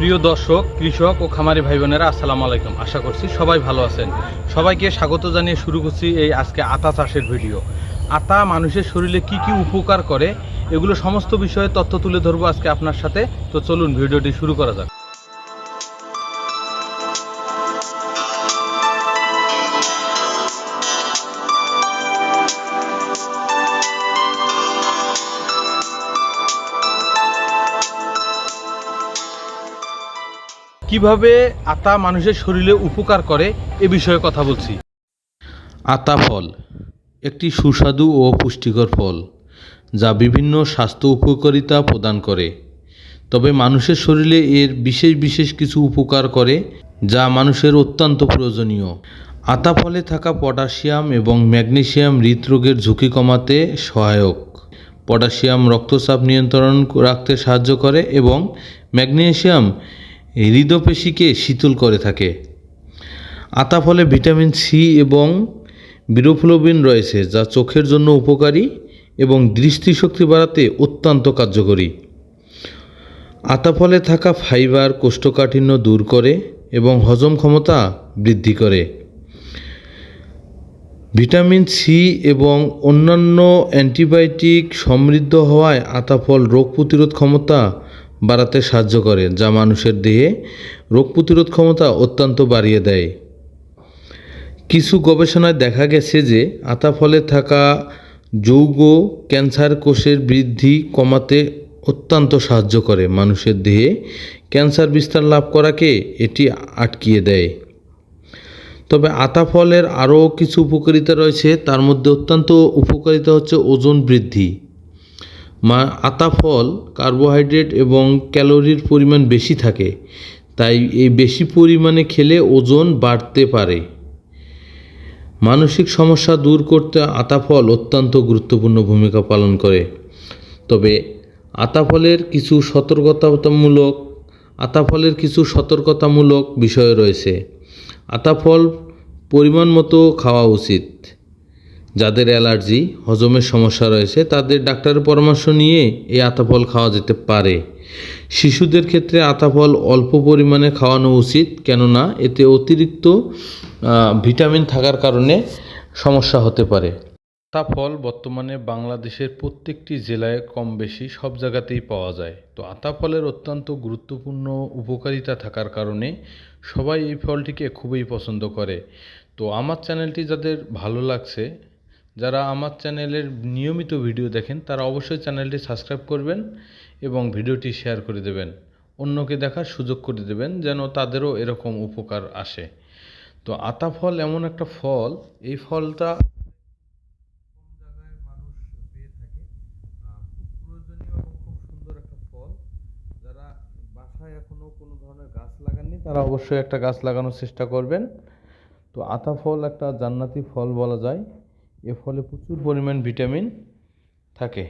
প্রিয় দর্শক, কৃষক ও খামারি ভাই বোনেরা আসসালামু আলাইকুম। আশা করছি সবাই ভালো আছেন। সবাইকে স্বাগত জানিয়ে শুরু করছি এই আজকে আতা চাষের ভিডিও। আতা মানুষের শরীরে কি কি উপকার করে, এগুলো সমস্ত বিষয়ে তথ্য তুলে ধরবো আজকে আপনার সাথে। তো চলুন ভিডিওটি শুরু করা যাক। কীভাবে আতা মানুষের শরীরে উপকার করে, এ বিষয়ে কথা বলছি। আতা ফল একটি সুস্বাদু ও পুষ্টিকর ফল, যা বিভিন্ন স্বাস্থ্য উপকারিতা প্রদান করে। তবে মানুষের শরীরে এর বিশেষ বিশেষ কিছু উপকার করে, যা মানুষের অত্যন্ত প্রয়োজনীয়। আতা ফলে থাকা পটাশিয়াম এবং ম্যাগনেসিয়াম হৃদরোগের ঝুঁকি কমাতে সহায়ক। পটাশিয়াম রক্তচাপ নিয়ন্ত্রণ রাখতে সাহায্য করে এবং ম্যাগনেসিয়াম হৃদপেশিকে শীতল করে থাকে। আতা ফলে ভিটামিন সি এবং বিরোফ্লোবিন রয়েছে, যা চোখের জন্য উপকারী এবং দৃষ্টিশক্তি বাড়াতে অত্যন্ত কার্যকরী। আতা ফলে থাকা ফাইবার কোষ্ঠকাঠিন্য দূর করে এবং হজম ক্ষমতা বৃদ্ধি করে। ভিটামিন সি এবং অন্যান্য অ্যান্টিবায়োটিক সমৃদ্ধ হওয়ায় আতা ফল রোগ প্রতিরোধ ক্ষমতা বাড়াতে সাহায্য করে, যা মানুষের দেহে রোগ প্রতিরোধ ক্ষমতা অত্যন্ত বাড়িয়ে দেয়। কিছু গবেষণায় দেখা গেছে যে আতা ফলে থাকা যৌগ ক্যান্সার কোষের বৃদ্ধি কমাতে অত্যন্ত সাহায্য করে। মানুষের দেহে ক্যান্সার বিস্তার লাভ করাকে এটি আটকিয়ে দেয়। তবে আতা ফলের আরও কিছু উপকারিতা রয়েছে, তার মধ্যে অত্যন্ত উপকারিতা হচ্ছে ওজন বৃদ্ধি। আতা ফল, কার্বোহাইড্রেট এবং ক্যালোরির পরিমাণ বেশি থাকে, তাই এই বেশি পরিমাণে খেলে ওজন বাড়তে পারে। মানসিক সমস্যা দূর করতে আতা ফল অত্যন্ত গুরুত্বপূর্ণ ভূমিকা পালন করে। তবে আতা ফলের কিছু সতর্কতামূলক, আতা ফলের কিছু সতর্কতামূলক বিষয় রয়েছে। আতা ফল পরিমাণ মতো খাওয়া উচিত। যাদের অ্যালার্জি, হজমের সমস্যা রয়েছে, তাদের ডাক্তারের পরামর্শ নিয়ে এই আতা ফল খাওয়া যেতে পারে। শিশুদের ক্ষেত্রে আতা ফল অল্প পরিমাণে খাওয়ানো উচিত, কেননা এতে অতিরিক্ত ভিটামিন থাকার কারণে সমস্যা হতে পারে। আতা ফল বর্তমানে বাংলাদেশের প্রত্যেকটি জেলায় কম বেশি সব জায়গাতেই পাওয়া যায়। তো আতা ফলের অত্যন্ত গুরুত্বপূর্ণ উপকারিতা থাকার কারণে সবাই এই ফলটিকে খুবই পছন্দ করে। তো আমার চ্যানেলটি যাদের ভালো লাগছে যারা আমার চ্যানেলের নিয়মিত ভিডিও দেখেন তারা অবশ্যই চ্যানেলটি সাবস্ক্রাইব করবেন এবং ভিডিওটি শেয়ার করে দেবেন। অন্যকে দেখার সুযোগ করে দেবেন যেন তাদেরও এরকম উপকার আসে। তো আতা ফল এমন একটা ফল এই ফলটা কম জায়গায় মানুষ পেয়ে থাকে। আহ, প্রয়োজনীয় খুব সুন্দর একটা ফল। যারা বাসায় এখনও কোনো ধরনের গাছ লাগাননি তারা অবশ্যই একটা গাছ লাগানোর চেষ্টা করবেন। তো আতা ফল একটা জান্নাতি ফল বলা যায়। এ ফলে প্রচুর পরিমাণ ভিটামিন থাকে।